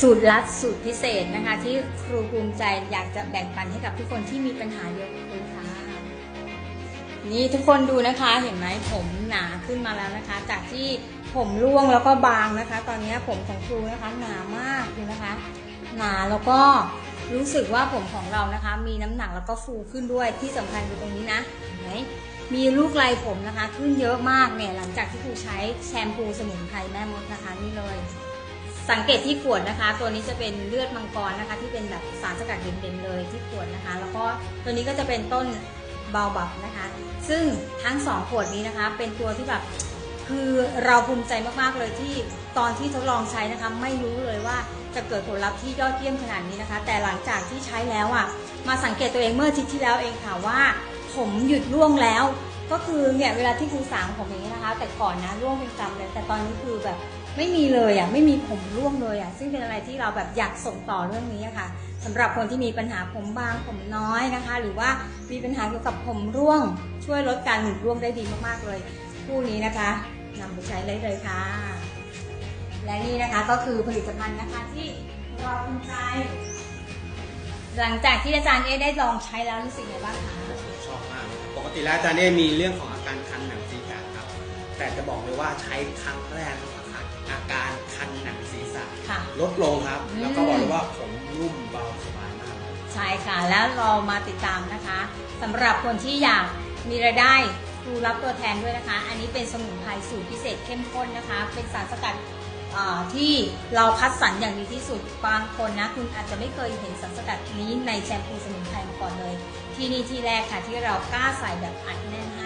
สูตรลัดสูตรพิเศษนะคะ ที่ครูภูมิใจอยากจะแบ่งปันให้กับทุกคนที่มีปัญหาเดียวกับครูค่ะ นี่ทุกคนดูนะคะเห็นไหมผมหนาขึ้นมาแล้วนะคะ จากที่ผมร่วงแล้วก็บางนะคะ ตอนนี้ผมของครูนะคะหนามากดูนะคะ หนาแล้วก็รู้สึกว่าผมของเรานะคะ มีน้ำหนักแล้วก็ฟูขึ้นด้วยที่สำคัญอยู่ตรงนี้นะเห็นไหมมีลูกลายผมนะคะ ขึ้นเยอะมากเนี่ยหลังจากที่ครูใช้แชมพูสมุนไพรแม่มดนะคะนี่เลย สังเกตที่ขวดนะคะ ตัวนี้จะเป็นเลือดมังกรนะคะ ที่เป็นแบบสารสกัดเด่นๆเลยที่ขวดนะคะ แล้วก็ตัวนี้ก็จะเป็นต้นเบาบับนะคะ ซึ่งทั้งสองขวดนี้นะคะ เป็นตัวที่แบบคือเราภูมิใจมากๆเลยที่ตอนที่ทดลองใช้นะคะไม่รู้เลยว่าจะเกิดผลลัพธ์ที่ยอดเยี่ยมขนาดนี้นะคะ แต่หลังจากที่ใช้แล้วอะมาสังเกตตัวเองเมื่ออาทิตย์ที่แล้วเองค่ะว่า ผมหยุดร่วงแล้ว ก็คือเนี่ยเวลาที่ครูสางผมอย่างนี้นะคะ แต่ก่อนนะร่วงเป็นกำเลย แต่ตอนนี้คือแบบไม่มีเลยอะไม่มีผมร่วงเลยอะซึ่งเป็นอะไรที่เราแบบอยากส่งต่อเรื่องนี้ค่ะสำหรับคนที่มีปัญหาผมบางผมน้อยนะคะ หรือว่ามีปัญหาเกี่ยวกับผมร่วง ช่วยลดการหลุดร่วงได้ดีมากๆเลยคู่นี้นะคะนำไปใช้เลยเลยค่ะ และนี่นะคะก็คือผลิตภัณฑ์นะคะที่เราภูมิใจ หลังจากที่อาจารย์เอได้ลองใช้แล้วรู้สึกไงบ้างคะชอบมากเลยครับ ปกติแล้วอาจารย์เนี่ยมีเรื่องของอาการคันหนังศีรษะครับ แต่จะบอกเลยว่าใช้ครั้งแรกนะครับอาการคันหนังศีรษะค่ะ ลดลงครับอืมแล้วก็บอกเลยว่าผมนุ่มเบาสบายมาก ใช่ค่ะ แล้วเรามาติดตามนะคะสำหรับคนที่อยากมีรายได้ครูรับตัวแทนด้วยนะคะ อันนี้เป็นสมุนไพรสูตรพิเศษเข้มข้นนะคะ เป็นสารสกัดอ่าที่เราคัดสรรอย่างดีที่สุดบางคนนะ คุณอาจจะไม่เคยเห็นสารสกัดนี้ในแชมพูสมุนไพรมาก่อนเลย ที่นี่ที่แรกค่ะที่เรากล้าใส่แบบอัดแน่นให้